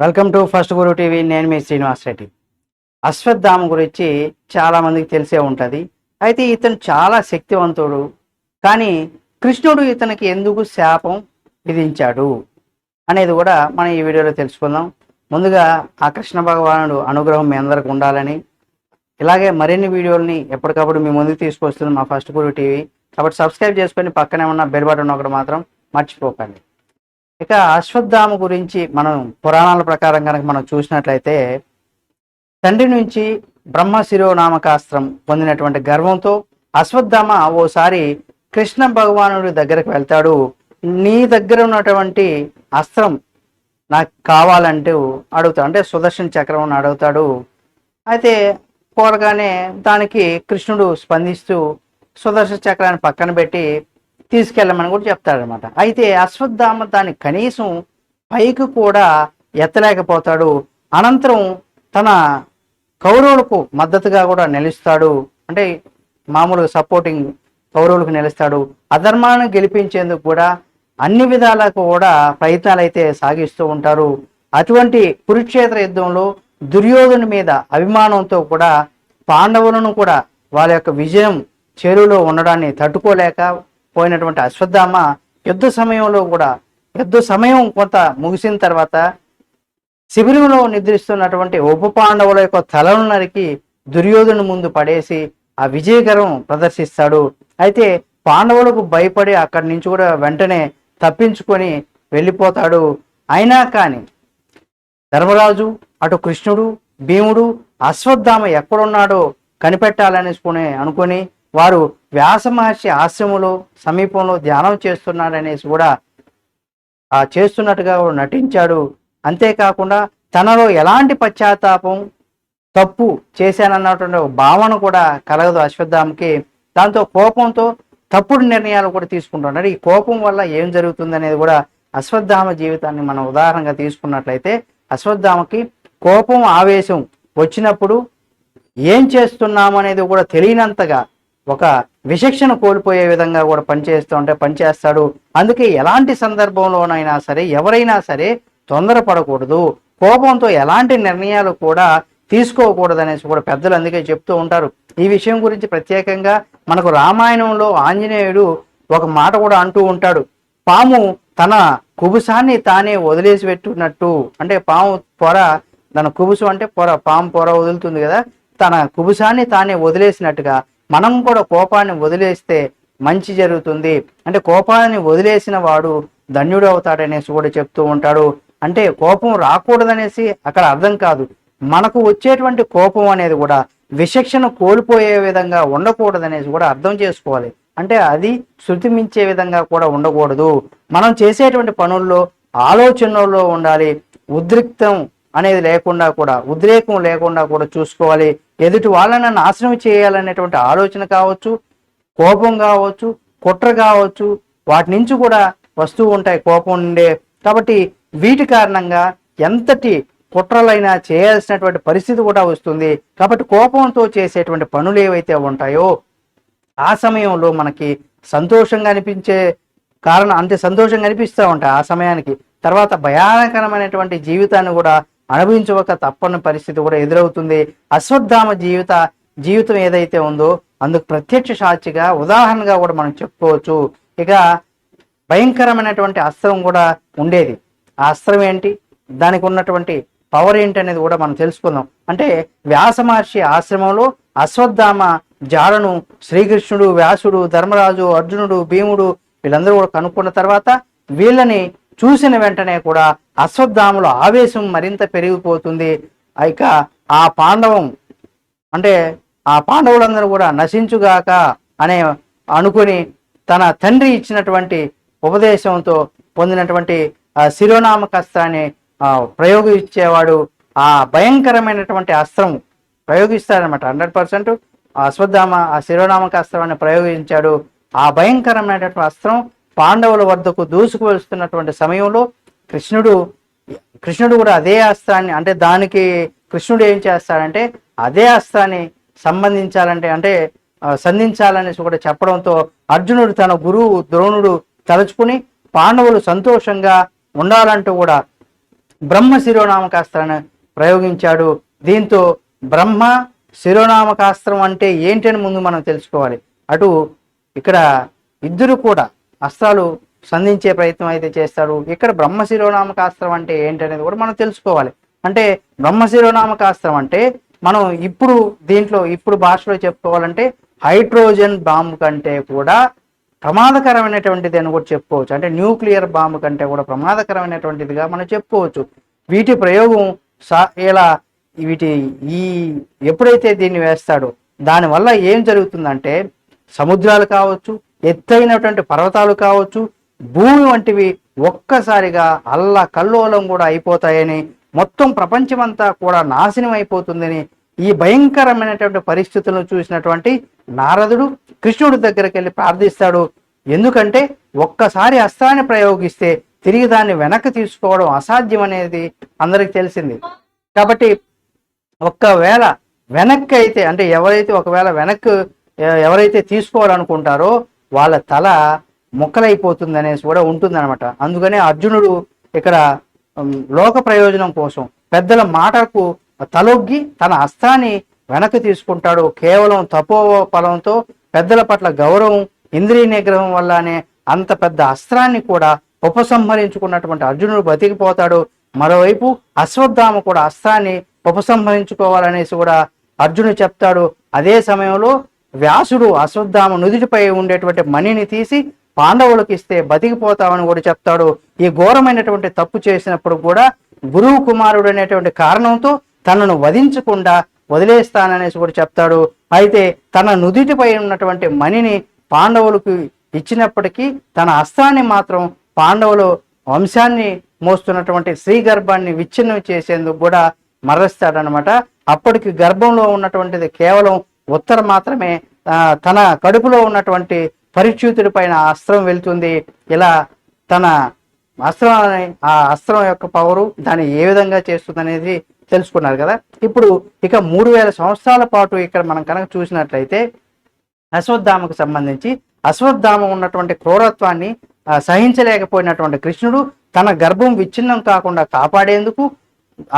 Welcome to first guru TV నేను మీ శ్రీనివాస్ రెడ్డి. అశ్వత్థామ గురించి చాలా మందికి తెలిసే ఉంటుంది. అయితే ఇతను చాలా శక్తివంతుడు. కానీ కృష్ణుడు ఇతనికి ఎందుకు శాపం విధించాడు అనేది కూడా మనం ఈ వీడియోలో తెలుసుకుందాం. ముందుగా ఆ కృష్ణ భగవానుడు అనుగ్రహం మీ అందరికి ఉండాలని ఇలాగే మరిన్ని వీడియోలని ఎప్పటికప్పుడు మీ ముందుకు తీసుకొస్తుంది మా ఫస్ట్ గురు టీవీ. కాబట్టి సబ్స్క్రైబ్ చేసుకొని పక్కనే ఉన్న బెల్ బటన్ ఒకటి మాత్రం మర్చిపోకండి. ఇక అశ్వత్థామ గురించి మనం పురాణాల ప్రకారం కనుక మనం చూసినట్లయితే తండ్రి నుంచి బ్రహ్మ శిరోనామకాస్త్రం పొందినటువంటి గర్వంతో అశ్వత్థామ ఓసారి కృష్ణ భగవానుడి దగ్గరకు వెళ్తాడు. నీ దగ్గర ఉన్నటువంటి అస్త్రం నాకు కావాలంటూ అడుగుతాడు అంటే సుదర్శన చక్రం అడుగుతాడు. అయితే కోరగానే దానికి కృష్ణుడు స్పందిస్తూ సుదర్శన చక్రాన్ని పక్కన పెట్టి తీసుకెళ్ళమని కూడా చెప్తాడనమాట. అయితే అశ్వత్థామ దాన్ని కనీసం పైకి కూడా ఎత్తలేకపోతాడు. అనంతరం తన కౌరవులకు మద్దతుగా కూడా నిలుస్తాడు. అంటే మామూలుగా సపోర్టింగ్ కౌరవులకు నిలుస్తాడు. అధర్మాన్ని గెలిపించేందుకు కూడా అన్ని విధాలకు కూడా ప్రయత్నాలు అయితే సాగిస్తూ ఉంటారు. అటువంటి కురుక్షేత్ర యుద్ధంలో దుర్యోధను మీద అభిమానంతో కూడా పాండవులను కూడా వాళ్ళ యొక్క విజయం చేరులో ఉండడాన్ని తట్టుకోలేక పోయినటువంటి అశ్వత్థామ యుద్ధ సమయంలో కూడా యుద్ధ సమయం కొంత ముగిసిన తర్వాత శిబిరంలో నిద్రిస్తున్నటువంటి ఉప పాండవుల యొక్క తలను నరికి దుర్యోధను ముందు పడేసి ఆ విజయకరం ప్రదర్శిస్తాడు. అయితే పాండవులకు భయపడి అక్కడి నుంచి కూడా వెంటనే తప్పించుకొని వెళ్ళిపోతాడు. అయినా కానీ ధర్మరాజు అటు కృష్ణుడు భీముడు అశ్వత్థామ ఎక్కడున్నాడో కనిపెట్టాలనేసుకుని అనుకొని వారు వ్యాస మహర్షి ఆశ్రమంలో సమీపంలో ధ్యానం చేస్తున్నాడనేసి కూడా ఆ చేస్తున్నట్టుగా నటించాడు. అంతేకాకుండా తనలో ఎలాంటి పశ్చాత్తాపం తప్పు చేశానన్నటువంటి ఒక భావన కూడా కలగదు అశ్వత్థామకి. దాంతో కోపంతో తప్పుడు నిర్ణయాలు కూడా తీసుకుంటున్నాడు. ఈ కోపం వల్ల ఏం జరుగుతుంది అనేది కూడా అశ్వత్థామ జీవితాన్ని మనం ఉదాహరణగా తీసుకున్నట్లయితే అశ్వత్థామకి కోపం ఆవేశం వచ్చినప్పుడు ఏం చేస్తున్నామనేది కూడా తెలియనంతగా ఒక విచక్షణ కోల్పోయే విధంగా కూడా పనిచేస్తూ ఉంటే పనిచేస్తాడు అందుకే ఎలాంటి సందర్భంలోనైనా సరే ఎవరైనా సరే తొందరపడకూడదు. కోపంతో ఎలాంటి నిర్ణయాలు కూడా తీసుకోకూడదు అనేసి కూడా పెద్దలు అందుకే చెప్తూ ఉంటారు. ఈ విషయం గురించి ప్రత్యేకంగా మనకు రామాయణంలో ఆంజనేయుడు ఒక మాట కూడా అంటూ ఉంటాడు. పాము తన కుబుసాన్ని తానే వదిలేసి పెట్టున్నట్టు. అంటే పాము పొర తన కుబుసు అంటే పొర పాము పొర వదులుతుంది కదా. తన కుబుసాన్ని తానే వదిలేసినట్టుగా మనం కూడా కోపాన్ని వదిలేస్తే మంచి జరుగుతుంది. అంటే కోపాన్ని వదిలేసిన వాడు ధన్యుడు అవుతాడనేసి కూడా చెప్తూ ఉంటాడు. అంటే కోపం రాకూడదనేసి అక్కడ అర్థం కాదు. మనకు వచ్చేటువంటి కోపం అనేది కూడా విశిక్షణ కోల్పోయే విధంగా ఉండకూడదనేసి కూడా అర్థం చేసుకోవాలి. అంటే అది శృతి మించే విధంగా కూడా ఉండకూడదు. మనం చేసేటువంటి పనుల్లో ఆలోచనలో ఉండాలి. ఉద్రిక్తం అనేది లేకుండా కూడా ఉద్రేకం లేకుండా కూడా చూసుకోవాలి. ఎదుటి వాళ్ళని నాశనం చేయాలనేటువంటి ఆలోచన కావచ్చు కోపం కావచ్చు కుట్ర కావచ్చు వాటి నుంచి కూడా వస్తూ ఉంటాయి కోపం ఉండే కాబట్టి వీటి కారణంగా ఎంతటి కుట్రలైనా చేయాల్సినటువంటి పరిస్థితి కూడా వస్తుంది. కాబట్టి కోపంతో చేసేటువంటి పనులు ఏవైతే ఉంటాయో ఆ సమయంలో మనకి సంతోషంగా అనిపించే కారణం అంతే సంతోషంగా అనిపిస్తూ ఉంటాయి ఆ సమయానికి. తర్వాత భయానకరమైనటువంటి జీవితాన్ని కూడా అనుభవించవక తప్పని పరిస్థితి కూడా ఎదురవుతుంది. అశ్వత్థామ జీవిత జీవితం ఏదైతే ఉందో అందుకు ప్రత్యక్ష సాక్షిగా ఉదాహరణగా కూడా మనం చెప్పుకోవచ్చు. ఇక భయంకరమైనటువంటి అస్త్రం కూడా ఉండేది. ఆ అస్త్రం ఏంటి? దానికి ఉన్నటువంటి పవర్ ఏంటి అనేది కూడా మనం తెలుసుకుందాం. అంటే వ్యాస మహర్షి ఆశ్రమంలో అశ్వత్థామ జాడను శ్రీకృష్ణుడు వ్యాసుడు ధర్మరాజు అర్జునుడు భీముడు వీళ్ళందరూ కూడా కనుక్కున్న తర్వాత వీళ్ళని చూసిన వెంటనే కూడా అశ్వత్థాముల ఆవేశం మరింత పెరిగిపోతుంది. ఇక ఆ పాండవం అంటే ఆ పాండవులందరూ కూడా నశించుగాక అనే అనుకుని తన తండ్రి ఇచ్చినటువంటి ఉపదేశంతో పొందినటువంటి ఆ శిరోనామకస్త్రాన్ని ప్రయోగించేవాడు ఆ భయంకరమైనటువంటి అస్త్రం ప్రయోగిస్తాడనమాట హండ్రెడ్ పర్సెంట్ అశ్వత్థామ ఆ శిరోనామక అస్త్రాన్ని ప్రయోగించాడు. ఆ భయంకరమైనటువంటి అస్త్రం పాండవుల వద్దకు దూసుకువెళ్తున్నటువంటి సమయంలో కృష్ణుడు కృష్ణుడు కూడా అదే అస్త్రాన్ని అంటే దానికి కృష్ణుడు ఏం చేస్తాడంటే అదే అస్త్రాన్ని సంబంధించాలంటే అంటే సంధించాలనేసి కూడా చెప్పడంతో అర్జునుడు తన గురువు ద్రోణుడు తలుచుకుని పాండవులు సంతోషంగా ఉండాలంటూ కూడా బ్రహ్మ శిరోనామకాస్త్రాన్ని ప్రయోగించాడు. దీంతో బ్రహ్మ శిరోనామకాస్త్రం అంటే ఏంటని ముందు మనం తెలుసుకోవాలి. అటు ఇక్కడ ఇద్దరు కూడా అస్త్రాలు సంధించే ప్రయత్నం అయితే చేస్తారు ఇక్కడ బ్రహ్మ శిరోనామకాస్త్రం అంటే ఏంటనేది కూడా మనం తెలుసుకోవాలి. అంటే బ్రహ్మ శిరోనామకాస్త్రం అంటే మనం ఇప్పుడు దీంట్లో ఇప్పుడు భాషలో చెప్పుకోవాలంటే హైడ్రోజన్ బాంబు కంటే కూడా ప్రమాదకరమైనటువంటిది అని కూడా చెప్పుకోవచ్చు. అంటే న్యూక్లియర్ బాంబు కంటే కూడా ప్రమాదకరమైనటువంటిదిగా మనం చెప్పుకోవచ్చు. వీటి ప్రయోగం సా ఇలా వీటి ఈ ఎప్పుడైతే దీన్ని వేస్తాడో దానివల్ల ఏం జరుగుతుందంటే సముద్రాలు కావచ్చు ఎత్తైనటువంటి పర్వతాలు కావచ్చు భూమి వంటివి ఒక్కసారిగా అల్ల కల్లోలం కూడా అయిపోతాయని మొత్తం ప్రపంచమంతా కూడా నాశనం అయిపోతుందని ఈ భయంకరమైనటువంటి పరిస్థితులను చూసినటువంటి నారదుడు కృష్ణుడి దగ్గరికి వెళ్ళి ప్రార్థిస్తాడు. ఎందుకంటే ఒక్కసారి అస్త్రాన్ని ప్రయోగిస్తే తిరిగి దాన్ని వెనక్కి తీసుకోవడం అసాధ్యం అనేది అందరికి తెలిసింది. కాబట్టి ఒక్కవేళ వెనక్కి అయితే అంటే ఎవరైతే ఒకవేళ వెనక్కి ఎవరైతే తీసుకోవాలనుకుంటారో వాళ్ళ తల ముక్కలైపోతుంది అనేసి కూడా ఉంటుందన్నమాట. అందుకనే అర్జునుడు ఇక్కడ లోక ప్రయోజనం కోసం పెద్దల మాటలకు తలొగ్గి తన అస్త్రాన్ని వెనక్కి తీసుకుంటాడు. కేవలం తపో ఫలంతో పెద్దల పట్ల గౌరవం ఇంద్రియ నిగ్రహం వల్లనే అంత పెద్ద అస్త్రాన్ని కూడా ఉపసంహరించుకున్నటువంటి అర్జునుడు బతికిపోతాడు. మరోవైపు అశ్వత్థామ కూడా అస్త్రాన్ని ఉపసంహరించుకోవాలనేసి కూడా అర్జునుడు చెప్తాడు. అదే సమయంలో వ్యాసుడు అశ్వత్థామ నుదుటిపై ఉండేటువంటి మణిని తీసి పాండవులకు ఇస్తే బతికిపోతామని కూడా చెప్తాడు. ఈ ఘోరమైనటువంటి తప్పు చేసినప్పుడు కూడా గురువు కుమారుడు అనేటువంటి కారణంతో తనను వధించకుండా వదిలేస్తాననేసి కూడా చెప్తాడు. అయితే తన నుదిటిపై ఉన్నటువంటి మణిని పాండవులకు ఇచ్చినప్పటికీ తన అస్త్రాన్ని మాత్రం పాండవులు వంశాన్ని మోస్తున్నటువంటి స్త్రీ గర్భాన్ని విచ్ఛిన్నం చేసేందుకు కూడా మరస్తాడనమాట అప్పటికి గర్భంలో ఉన్నటువంటిది కేవలం ఉత్తర మాత్రమే. తన కడుపులో ఉన్నటువంటి పరిచ్యూతుడి పైన అస్త్రం వెళ్తుంది. ఇలా తన అస్త్రాన్ని ఆ అస్త్రం యొక్క పవరు దాన్ని ఏ విధంగా చేస్తుంది అనేది తెలుసుకున్నారు కదా. ఇప్పుడు ఇక మూడు వేల సంవత్సరాల పాటు ఇక్కడ మనం కనుక చూసినట్లయితే అశ్వత్థామకు సంబంధించి అశ్వత్థామ ఉన్నటువంటి క్రూరత్వాన్ని సహించలేకపోయినటువంటి కృష్ణుడు తన గర్భం విచ్ఛిన్నం కాకుండా కాపాడేందుకు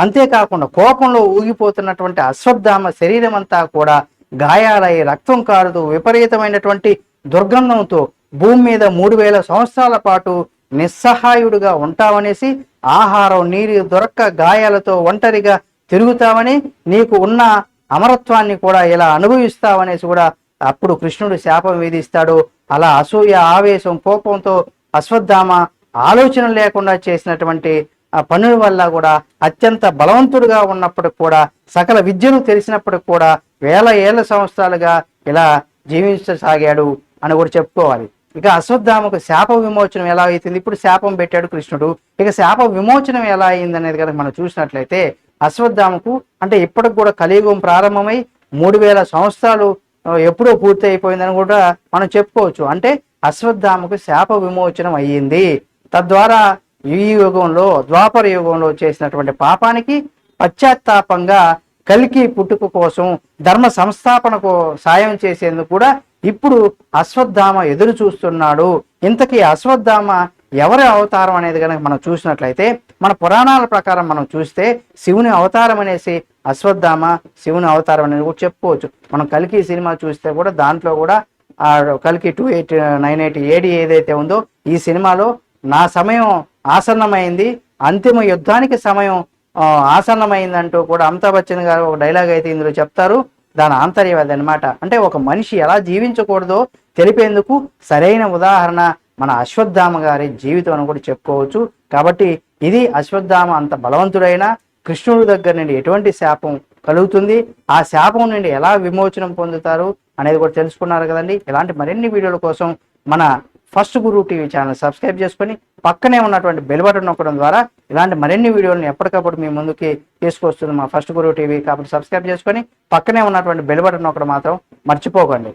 అంతేకాకుండా కోపంలో ఊగిపోతున్నటువంటి అశ్వత్థామ శరీరం అంతా కూడా గాయాలై రక్తం కారుతూ విపరీతమైనటువంటి దుర్గంధంతో భూమి మీద మూడు వేల సంవత్సరాల పాటు నిస్సహాయుడుగా ఉంటావనేసి ఆహారం నీరు దొరక్క గాయాలతో ఒంటరిగా తిరుగుతావని నీకు ఉన్న అమరత్వాన్ని కూడా ఇలా అనుభవిస్తావనేసి కూడా అప్పుడు కృష్ణుడు శాపం వేధిస్తాడు. అలా అసూయ ఆవేశం కోపంతో అశ్వత్థామ ఆలోచన లేకుండా చేసినటువంటి ఆ పనుల వల్ల కూడా అత్యంత బలవంతుడుగా ఉన్నప్పటికి కూడా సకల విద్యను తెలిసినప్పటికి కూడా వేల ఏళ్ళ సంవత్సరాలుగా ఇలా జీవించసాగాడు. అని కూడా చెప్పుకోవాలి. ఇక అశ్వత్థామకు శాప విమోచనం ఎలా అవుతుంది? ఇప్పుడు శాపం పెట్టాడు కృష్ణుడు. ఇక శాప విమోచనం ఎలా అయింది అనేది కనుక మనం చూసినట్లయితే అశ్వత్థామకు అంటే ఇప్పటికి కూడా కలియుగం ప్రారంభమై మూడు వేల సంవత్సరాలు ఎప్పుడో పూర్తి అయిపోయిందని కూడా మనం చెప్పుకోవచ్చు. అంటే అశ్వత్థామకు శాప విమోచనం అయ్యింది. తద్వారా ఈ యుగంలో ద్వాపర యుగంలో చేసినటువంటి పాపానికి పశ్చాత్తాపంగా కలికి పుట్టుక కోసం ధర్మ సంస్థాపనకు సాయం చేసేందుకు కూడా ఇప్పుడు అశ్వత్థామ ఎదురు చూస్తున్నాడు. ఇంతకీ అశ్వత్థామ ఎవరి అవతారం అనేది కనుక మనం చూసినట్లయితే మన పురాణాల ప్రకారం మనం చూస్తే శివుని అవతారం అనేసి అశ్వత్థామ శివుని అవతారం అనేది కూడా చెప్పుకోవచ్చు. మనం కలికి సినిమా చూస్తే కూడా దాంట్లో కూడా ఆ కలికి టూ ఎయిట్ నైన్ ఎయిట్ ఏడి ఏదైతే ఉందో ఈ సినిమాలో నా సమయం ఆసన్నమైంది అంతిమ యుద్ధానికి సమయం ఆసన్నమైందంటూ కూడా అమితాబ్ బచ్చన్ గారు ఒక డైలాగ్ అయితే ఇందులో చెప్తారు. దాని ఆంతర్యం అదనమాట అంటే ఒక మనిషి ఎలా జీవించకూడదో తెలిపేందుకు సరైన ఉదాహరణ మన అశ్వత్థామ గారి జీవితం అని కూడా చెప్పుకోవచ్చు. కాబట్టి ఇది అశ్వత్థామ అంత బలవంతుడైన కృష్ణుడి దగ్గర నుండి ఎటువంటి శాపం కలుగుతుంది ఆ శాపం నుండి ఎలా విమోచనం పొందుతారు అనేది కూడా తెలుసుకున్నారు కదండి. ఇలాంటి మరిన్ని వీడియోల కోసం మన first guru TV channel subscribe చేసుకొని పక్కనే ఉన్నటువంటి బెల్ బటన్ నొక్కడం ద్వారా ఇలాంటి మరిన్ని వీడియోలను ఎప్పటికప్పుడు మీ ముందుకి తీసుకొస్తుంది మా ఫస్ట్ గురువు టీవీ. కాబట్టి సబ్స్క్రైబ్ చేసుకొని పక్కనే ఉన్నటువంటి బెల్ బటన్ ఒకటి మాత్రం మర్చిపోకండి.